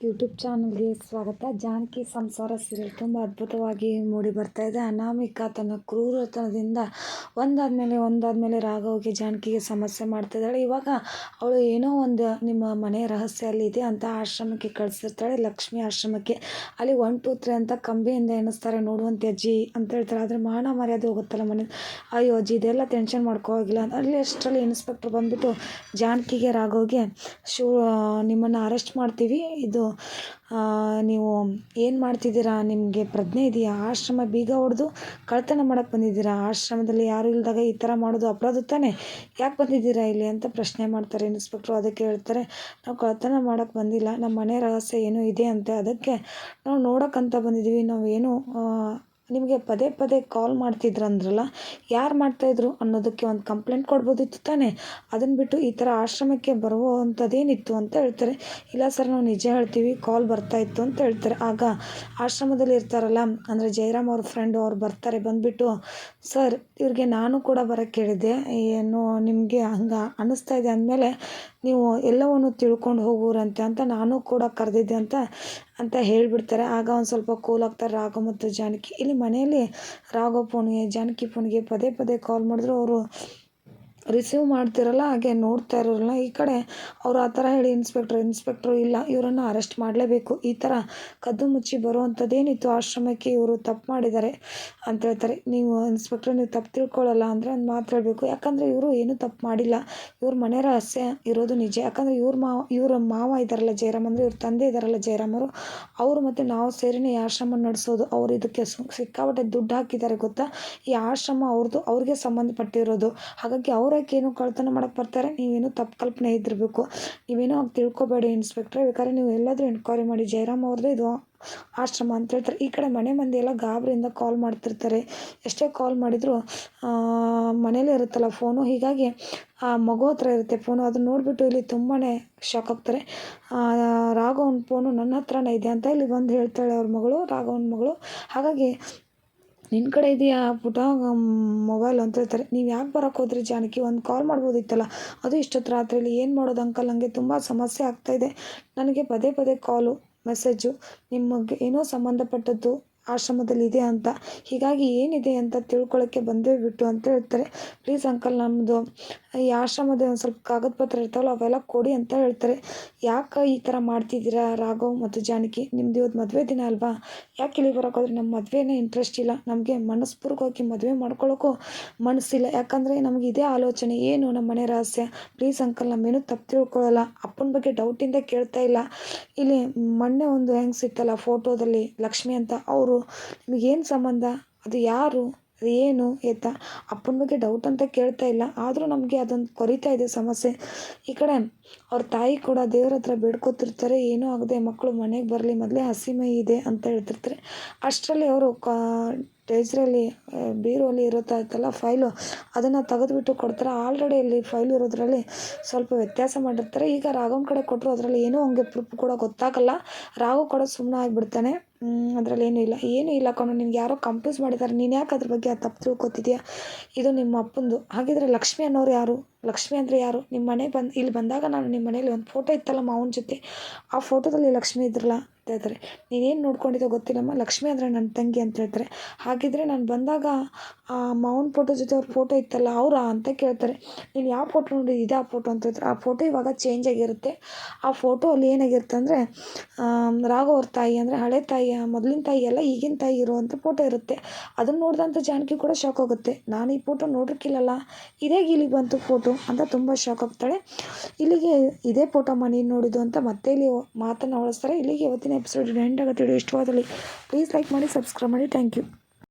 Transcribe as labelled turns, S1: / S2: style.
S1: YouTube ಚಾನಲ್ಗೆ ಸ್ವಾಗತ. ಜಾನಕಿ ಸಂಸಾರ ಸೀರಿಯಲ್ ತುಂಬ ಅದ್ಭುತವಾಗಿ ಮೂಡಿ ಬರ್ತಾ ಇದೆ. ಅನಾಮಿಕಾ ತನ್ನ ಕ್ರೂರತನದಿಂದ ಒಂದಾದಮೇಲೆ ಒಂದಾದಮೇಲೆ ರಾಘವ್ಗೆ ಜಾನಕಿಗೆ ಸಮಸ್ಯೆ ಮಾಡ್ತಾ ಇದ್ದಾಳೆ. ಇವಾಗ ಅವಳು ಏನೋ ಒಂದು ನಿಮ್ಮ ಮನೆ ರಹಸ್ಯ ಅಲ್ಲಿ ಇದೆ ಅಂತ ಆಶ್ರಮಕ್ಕೆ ಕಳಿಸಿರ್ತಾಳೆ. ಲಕ್ಷ್ಮಿ ಆಶ್ರಮಕ್ಕೆ. ಅಲ್ಲಿ ಒನ್ ಟೂ ತ್ರೀ ಅಂತ ಕಂಬಿಯಿಂದ ಎಣಿಸ್ತಾರೆ. ನೋಡುವಂತೆ ಅಜ್ಜಿ ಅಂತ ಹೇಳ್ತಾರೆ. ಆದರೆ ಮಾನ ಮರ್ಯಾದೆ ಹೋಗುತ್ತಲ್ಲ ಮನೆ. ಅಯ್ಯೋ ಅಜ್ಜಿ, ಇದೆಲ್ಲ ಟೆನ್ಷನ್ ಮಾಡ್ಕೋಗಿಲ್ಲ ಅಲ್ಲಿ ಅಷ್ಟರಲ್ಲಿ ಇನ್ಸ್ಪೆಕ್ಟರ್ ಬಂದುಬಿಟ್ಟು ಜಾನಕಿಗೆ, ರಾಘವ್ಗೆ ಶೂ, ನಿಮ್ಮನ್ನು ಅರೆಸ್ಟ್ ಮಾಡ್ತೀವಿ. ಇದು ನೀವು ಏನು ಮಾಡ್ತಿದ್ದೀರಾ? ನಿಮಗೆ ಪ್ರಜ್ಞೆ ಇದೆಯಾ? ಆಶ್ರಮ ಬೀಗ ಹೊಡೆದು ಕಳ್ಳತನ ಮಾಡಕ್ಕೆ ಬಂದಿದ್ದೀರಾ? ಆಶ್ರಮದಲ್ಲಿ ಯಾರೂ ಇಲ್ಲದಾಗ ಈ ಥರ ಮಾಡೋದು ಅಪರಾಧ ತಾನೇ? ಯಾಕೆ ಬಂದಿದ್ದೀರಾ ಇಲ್ಲಿ ಅಂತ ಪ್ರಶ್ನೆ ಮಾಡ್ತಾರೆ. ಇನ್ಸ್ಪೆಕ್ಟ್ರು ಅದಕ್ಕೆ ಹೇಳ್ತಾರೆ, ನಾವು ಕಳ್ಳತನ ಮಾಡೋಕ್ಕೆ ಬಂದಿಲ್ಲ. ನಮ್ಮ ಮನೆ ರಹಸ್ಯ ಏನೂ ಇದೆ ಅಂತೆ. ಅದಕ್ಕೆ ನಾವು ನೋಡೋಕ್ಕಂತ ಬಂದಿದ್ದೀವಿ ನಾವು ಏನು ನಿಮಗೆ ಪದೇ ಪದೇ ಕಾಲ್ ಮಾಡ್ತಿದ್ರಂದ್ರಲ್ಲ, ಯಾರು ಮಾಡ್ತಾಯಿದ್ರು ಅನ್ನೋದಕ್ಕೆ ಒಂದು ಕಂಪ್ಲೇಂಟ್ ಕೊಡ್ಬೋದಿತ್ತು ತಾನೇ? ಅದನ್ನು ಬಿಟ್ಟು ಈ ಥರ ಆಶ್ರಮಕ್ಕೆ ಬರುವಂಥದ್ದೇನಿತ್ತು ಅಂತ ಹೇಳ್ತಾರೆ. ಇಲ್ಲ ಸರ್ ನಾವು ನಿಜ ಹೇಳ್ತೀವಿ ಕಾಲ್ ಬರ್ತಾ ಇತ್ತು ಅಂತ ಹೇಳ್ತಾರೆ. ಆಗ ಆಶ್ರಮದಲ್ಲಿ ಇರ್ತಾರಲ್ಲ, ಅಂದರೆ ಜಯರಾಮ್ ಅವ್ರ ಫ್ರೆಂಡು ಅವ್ರು ಬರ್ತಾರೆ ಬಂದುಬಿಟ್ಟು ಸರ್ ಇವ್ರಿಗೆ ನಾನು ಕೂಡ ಬರೋಕ್ಕೆ ಕೇಳಿದೆ ಏನು ನಿಮಗೆ ಹಂಗೆ ಅನ್ನಿಸ್ತಾ ಇದೆ ಅಂದಮೇಲೆ, ನೀವು ಎಲ್ಲವನ್ನು ತಿಳ್ಕೊಂಡು ಹೋಗುರಂತೆ ಅಂತ ನಾನು ಕೂಡ ಕರೆದಿದ್ದೆ ಅಂತ ಅಂತ ಹೇಳಿಬಿಡ್ತಾರೆ. ಆಗ ಒಂದು ಸ್ವಲ್ಪ ಕೂಲ್ ಆಗ್ತಾರೆ. ರಾಘವ್ ಮತ್ತು ಜಾನಕಿ. ಇಲ್ಲಿ ಮನೆಯಲ್ಲಿ ರಾಘವ್ ಪೋನಿಗೆ ಜಾನಕಿ ಪೋನಿಗೆ ಪದೇ ಪದೇ ಕಾಲ್ ಮಾಡಿದ್ರು. ಅವರು ರಿಸೀವ್ ಮಾಡ್ತಿರಲ್ಲ, ಹಾಗೆ ನೋಡ್ತಾ ಇರೋಲ್ಲ ಈ ಕಡೆ ಅವರು ಆ ಥರ ಹೇಳಿ ಇನ್ಸ್ಪೆಕ್ಟ್ರು ಇನ್ಸ್ಪೆಕ್ಟ್ರು ಇಲ್ಲ, ಇವರನ್ನು ಅರೆಸ್ಟ್ ಮಾಡಲೇಬೇಕು. ಈ ಥರ ಕದ್ದು ಮುಚ್ಚಿ ಬರುವಂಥದ್ದೇನಿತ್ತು? ಆಶ್ರಮಕ್ಕೆ ಇವರು ತಪ್ಪು ಮಾಡಿದ್ದಾರೆ ಅಂತ ಹೇಳ್ತಾರೆ. ನೀವು ಇನ್ಸ್ಪೆಕ್ಟ್ರ್ ನೀವು ತಪ್ಪು ತಿಳ್ಕೊಳ್ಳಲ್ಲ ಅಂದರೆ ಒಂದು ಮಾತು ಹೇಳಬೇಕು. ಯಾಕಂದರೆ ಇವರು ಏನೂ ತಪ್ಪು ಮಾಡಿಲ್ಲ. ಇವ್ರ ಮನೆ ರಹಸ್ಯ ಇರೋದು ನಿಜ. ಯಾಕಂದರೆ ಇವ್ರ ಮಾವ ಇವರ ಮಾವ ಇದ್ದಾರಲ್ಲ ಜಯರಾಮ್ ಅಂದರೆ, ಇವ್ರ ತಂದೆ ಇದ್ದಾರಲ್ಲ ಜಯರಾಮರು ಅವರು ಮತ್ತು ನಾವು ಸೇರಿನೇ ಈ ಆಶ್ರಮ ನಡೆಸೋದು. ಅವ್ರು ಇದಕ್ಕೆ ಸಿಕ್ಕಾಪಟ್ಟೆ ದುಡ್ಡು ಹಾಕಿದ್ದಾರೆ ಗೊತ್ತಾ? ಈ ಆಶ್ರಮ ಅವ್ರದ್ದು ಅವ್ರಿಗೆ ಸಂಬಂಧಪಟ್ಟಿರೋದು. ಹಾಗಾಗಿ ಅವ್ರ ಏನು ಕಳ್ತನ ಮಾಡಕ್ಕೆ ಬರ್ತಾರೆ, ನೀವೇನು ತಪ್ಪು ಕಲ್ಪನೆ ಇದ್ದಿರಬೇಕು. ನೀವೇನು ಹಾಗೆ ತಿಳ್ಕೊಬೇಡಿ ಇನ್ಸ್ಪೆಕ್ಟ್ರೆ ಬೇಕಾದ್ರೆ ನೀವು ಎಲ್ಲಾದರೂ ಎನ್ಕ್ವೈರಿ ಮಾಡಿ ಜಯರಾಮ್ ಅವ್ರದ್ದು ಇದು ಆಶ್ರಮ ಅಂತ ಹೇಳ್ತಾರೆ. ಈ ಕಡೆ ಮನೆ ಮಂದಿ ಎಲ್ಲ ಗಾಬರಿಯಿಂದ ಕಾಲ್ ಮಾಡ್ತಿರ್ತಾರೆ. ಎಷ್ಟೇ ಕಾಲ್ ಮಾಡಿದರೂ ಮನೇಲೇ ಇರುತ್ತಲ್ಲ ಫೋನು ಹೀಗಾಗಿ ಆ ಮಗು ಹತ್ರ ಇರುತ್ತೆ ಫೋನು ಅದನ್ನ ನೋಡಿಬಿಟ್ಟು ಇಲ್ಲಿ ತುಂಬಾ ಶಾಕ್ ಆಗ್ತಾರೆ. ರಾಘವನ್ ಫೋನು ನನ್ನ ಹತ್ರನೇ ಇದೆ ಅಂತ ಇಲ್ಲಿ ಬಂದು ಹೇಳ್ತಾಳೆ ಅವ್ರ ಮಗಳು, ರಾಘವನ್ ಮಗಳು. ಹಾಗಾಗಿ ನಿನ್ನ ಕಡೆ ಇದೆಯಾ? ಪುಟ ಮೊಬೈಲ್ ಅಂತ ಹೇಳ್ತಾರೆ. ನೀವು ಯಾಕೆ ಬರೋಕ್ಕೆ ಹೋದ್ರಿ ಜಾನಕಿ? ಒಂದು ಕಾಲ್ ಮಾಡ್ಬೋದಿತ್ತಲ್ಲ? ಅದು ಇಷ್ಟೊತ್ತು ರಾತ್ರಿಯಲ್ಲಿ ಏನು ಮಾಡೋದು ಅಂಕಲ್ ನನಗೆ ತುಂಬ ಸಮಸ್ಯೆ ಆಗ್ತಾಯಿದೆ ನನಗೆ ಪದೇ ಪದೇ ಕಾಲು ಮೆಸೇಜು ನಿಮಗೆ ಏನೋ ಸಂಬಂಧಪಟ್ಟದ್ದು. ಆಶ್ರಮದಲ್ಲಿ ಇದೆ ಅಂತ. ಹೀಗಾಗಿ ಏನಿದೆ ಅಂತ ತಿಳ್ಕೊಳ್ಳೋಕ್ಕೆ ಬಂದೇ ಬಿಟ್ಟು ಅಂತ ಹೇಳ್ತಾರೆ. ಪ್ಲೀಸ್ ಅಂಕಲ್ ನಮ್ಮದು ಈ ಆಶ್ರಮದ ಒಂದು ಸ್ವಲ್ಪ ಕಾಗದ ಪತ್ರ ಇರ್ತಾವಲ್ಲ, ಅವೆಲ್ಲ ಕೊಡಿ ಅಂತ ಹೇಳ್ತಾರೆ. ಯಾಕೆ ಈ ಥರ ಮಾಡ್ತಿದ್ದೀರಾ ರಾಘವ್ ಮತ್ತು ಜಾನಕಿ? ನಿಮ್ದು ಇವತ್ತು ಮದುವೆ ದಿನ ಅಲ್ವಾ? ಯಾಕೆ ಇಲ್ಲಿ ಬರೋಕ್ಕೋದ್ರೆ ನಮ್ಮ ಮದುವೆನೇ ಇಂಟ್ರೆಸ್ಟ್ ಇಲ್ಲ. ನಮಗೆ ಮನಸ್ಪೂರ್ವಕವಾಗಿ ಮದುವೆ ಮಾಡ್ಕೊಳ್ಳೋಕ್ಕೂ ಮನಸ್ಸಿಲ್ಲ. ಯಾಕಂದರೆ ನಮಗೆ ಇದೇ ಆಲೋಚನೆ. ಏನು ನಮ್ಮ ಮನೆ ರಹಸ್ಯ? ಪ್ಲೀಸ್ ಅಂಕಲ್, ನಮ್ಮೇನು ತಪ್ಪು ತಿಳ್ಕೊಳ್ಳಲ್ಲ ಅಪ್ಪನ ಬಗ್ಗೆ ಡೌಟಿಂದ ಕೇಳ್ತಾ ಇಲ್ಲ. ಇಲ್ಲಿ ಮೊನ್ನೆ ಒಂದು ಹೆಂಗೆ ಸಿಕ್ತಲ್ಲ ಫೋಟೋದಲ್ಲಿ ಲಕ್ಷ್ಮಿ ಅಂತ, ಅವರು ನಿಮಗೇನು ಸಂಬಂಧ? ಅದು ಯಾರು? ಅದು ಏನು? ಎತ್ತ? ಅಪ್ಪನ ಬಗ್ಗೆ ಡೌಟ್ ಅಂತ ಕೇಳ್ತಾ ಇಲ್ಲ. ಆದರೂ ನಮಗೆ ಅದೊಂದು ಕೊರಿತಾ ಇದೆ ಸಮಸ್ಯೆ. ಈ ಕಡೆ ಅವ್ರ ತಾಯಿ ಕೂಡ ದೇವ್ರ ಹತ್ರ ಬೇಡ್ಕೊತಿರ್ತಾರೆ. ಏನೂ ಆಗದೆ ಮಕ್ಕಳು ಮನೆಗೆ ಬರಲಿ, ಮೊದಲೇ ಹಸಿಮೈ ಇದೆ ಅಂತ ಹೇಳ್ತಿರ್ತಾರೆ. ಅಷ್ಟರಲ್ಲಿ ಅವರು ಕಾ ಟೇಜ್ರಲ್ಲಿ ಬೀರುವಲ್ಲಿ ಇರುತ್ತಲ್ಲ ಫೈಲು ಅದನ್ನು ತೆಗೆದುಬಿಟ್ಟು ಕೊಡ್ತಾರೆ. ಆಲ್ರೆಡಿ ಇಲ್ಲಿ ಫೈಲ್ ಇರೋದ್ರಲ್ಲಿ ಸ್ವಲ್ಪ ವ್ಯತ್ಯಾಸ ಮಾಡಿರ್ತಾರೆ. ಈಗ ರಾಘವನ ಕಡೆ ಕೊಟ್ಟರು ಅದರಲ್ಲಿ ಏನೂ ಹಂಗೆ ಪ್ರೂಫ್ ಕೂಡ ಗೊತ್ತಾಗಲ್ಲ. ರಾಘು ಕೂಡ ಸುಮ್ಮನೆ ಆಗಿಬಿಡ್ತಾನೆ. ಅದರಲ್ಲಿ ಏನೂ ಇಲ್ಲ. ಏನೂ ಇಲ್ಲ ಕಣೋ, ನಿನ್ಗೆ ಯಾರೋ ಕಂಪ್ಯೂಸ್ ಮಾಡಿದ್ದಾರೆ. ನೀನು ಯಾಕೆ ಅದ್ರ ಬಗ್ಗೆ ತಪ್ಪು ತಿಳ್ಕೊತಿದ್ಯಾ? ಇದು ನಿಮ್ಮ ಅಪ್ಪಂದು. ಹಾಗಿದ್ರೆ ಲಕ್ಷ್ಮಿ ಅನ್ನೋರು ಯಾರು? ಲಕ್ಷ್ಮಿ ಅಂದರೆ ಯಾರು? ನಿಮ್ಮ ಮನೆ ಬಂದು, ಇಲ್ಲಿ ಬಂದಾಗ ನಾನು ನಿಮ್ಮ ಮನೇಲಿ ಒಂದು ಫೋಟೋ ಇತ್ತಲ್ಲ ಮಾವನ ಜೊತೆ. ಆ ಫೋಟೋದಲ್ಲಿ ಲಕ್ಷ್ಮಿ ಇದ್ರಲ್ಲ ಅಂತ ಹೇಳ್ತಾರೆ. ನೀನೇನು ನೋಡ್ಕೊಂಡಿದ್ದೋ ಗೊತ್ತಿಲ್ಲಮ್ಮ, ಲಕ್ಷ್ಮಿ ಅಂದರೆ ನನ್ನ ತಂಗಿ ಅಂತ ಹೇಳ್ತಾರೆ. ಹಾಗಿದ್ದರೆ ನಾನು ಬಂದಾಗ, ಆ, ಮಾವನ ಫೋಟೋ ಜೊತೆ ಅವ್ರ ಫೋಟೋ ಇತ್ತಲ್ಲ, ಅವರಾ ಅಂತ ಕೇಳ್ತಾರೆ. ನೀನು ಯಾವ ಫೋಟೋ ನೋಡಿ ಇದೇ ಆ ಫೋಟೋ ಅಂತ ಹೇಳ್ತಾರೆ. ಆ ಫೋಟೋ ಇವಾಗ ಚೇಂಜ್ ಆಗಿರುತ್ತೆ. ಆ ಫೋಟೋ ಅಲ್ಲಿ ಏನಾಗಿರುತ್ತೆ ಅಂದರೆ ರಾಘವ್ ಅವ್ರ ತಾಯಿ ಅಂದರೆ ಹಳೆ ತಾಯಿ ಮೊದಲಿನ ತಾಯಿ ಎಲ್ಲ ಈಗಿನ ತಾಯಿ ಇರುವಂಥ ಫೋಟೋ ಇರುತ್ತೆ. ಅದನ್ನು ನೋಡಿದಂಥ ಜಾನಕಿ ಕೂಡ ಶಾಕ್ ಆಗುತ್ತೆ. ನಾನು ಈ ಫೋಟೋ ನೋಡಿರ್ಕಿಲ್ಲಲ್ಲ ಇದೇ ಇಲ್ಲಿಗೆ ಬಂತು ಫೋಟೋ ಅಂತ ತುಂಬ ಶಾಕ್ ಆಗ್ತಾಳೆ. ಇಲ್ಲಿಗೆ ಇದೇ ಫೋಟೋಮ್ಮ ನೀನು ನೋಡಿದ್ದು ಅಂತ ಮತ್ತೆ ಇಲ್ಲಿ ಮಾತನ್ನು ಹೊಳಿಸ್ತಾರೆ ಇಲ್ಲಿಗೆ ಇವತ್ತಿನ ಎಪಿಸೋಡ್ ಎಂಡ್ ಆಗುತ್ತೆ ಇಷ್ಟವಾದಲ್ಲಿ. ಪ್ಲೀಸ್ ಲೈಕ್ ಮಾಡಿ ಸಬ್ಸ್ಕ್ರೈಬ್ ಮಾಡಿ. Thank you